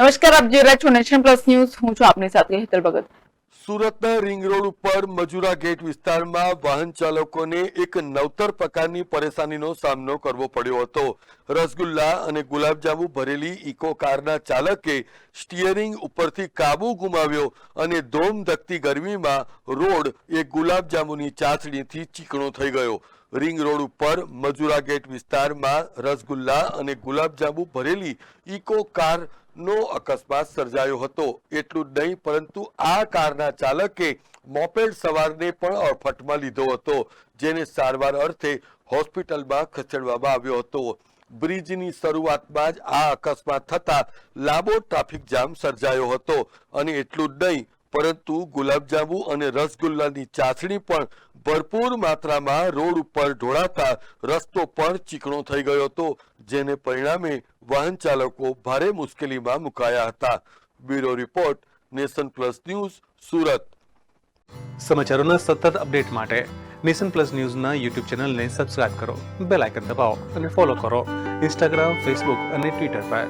નમસ્કાર, આપ જોઈ રહ્યા છો નેશન પ્લસ ન્યૂઝ. હું છું આપની સાથે હેતલ ભગત. સુરતના રિંગ રોડ ઉપર મજુરા ગેટ વિસ્તારમાં વાહન ચાલકોને એક નવતર પ્રકારની પરેશાનીનો સામનો કરવો પડ્યો હતો. રસગુલ્લા અને ગુલાબજાંબુ ભરેલી ઇકો કારના ચાલકે સ્ટીયરિંગ ઉપરથી કાબુ ગુમાવ્યો અને ધોમ ધકતી ગરમીમાં રોડ એ ગુલાબજાંબુની ચાસણીથી ચીકણો થઈ ગયો. રિંગ રોડ ઉપર મજુરા ગેટ વિસ્તારમાં રસગુલ્લા અને ગુલાબજાંબુ ભરેલી ઇકો કાર નો અકસ્માત સર્જાયો હતો. એટલું નહીં, પરંતુ આ કારના ચાલકે મોપેડ સવારને પણ અડફટમાં લીધો હતો, જેને સારવાર અર્થે હોસ્પિટલમાં ખસેડવામાં આવ્યો હતો. બ્રિજની શરૂઆતમાં જ આ અકસ્માત થતા લાંબો ટ્રાફિક જામ સર્જાયો હતો. અને એટલું જ નહીં પરંતુ ગુલાબજાંબુ અને રસગુલ્લાની ચાસણી પણ ભરપૂર માત્રામાં રોડ ઉપર ઢોળાતા રસ્તો પણ ચીકણો થઈ ગયો હતો, જેને પરિણામે વાહન ચાલકો ભારે મુશ્કેલીમાં મુકાયા હતા. Bureau report, Nation Plus News, Surat. સમાચારોના સતત અપડેટ માટે નેશન પ્લસ ન્યૂઝના યુટ્યુબ ચેનલને સબસ્ક્રાઇબ કરો, બેલ આઇકન દબાવો અને ફોલો કરો. ઇન્સ્ટાગ્રામ, ફેસબુક અને ટ્વિટર પર.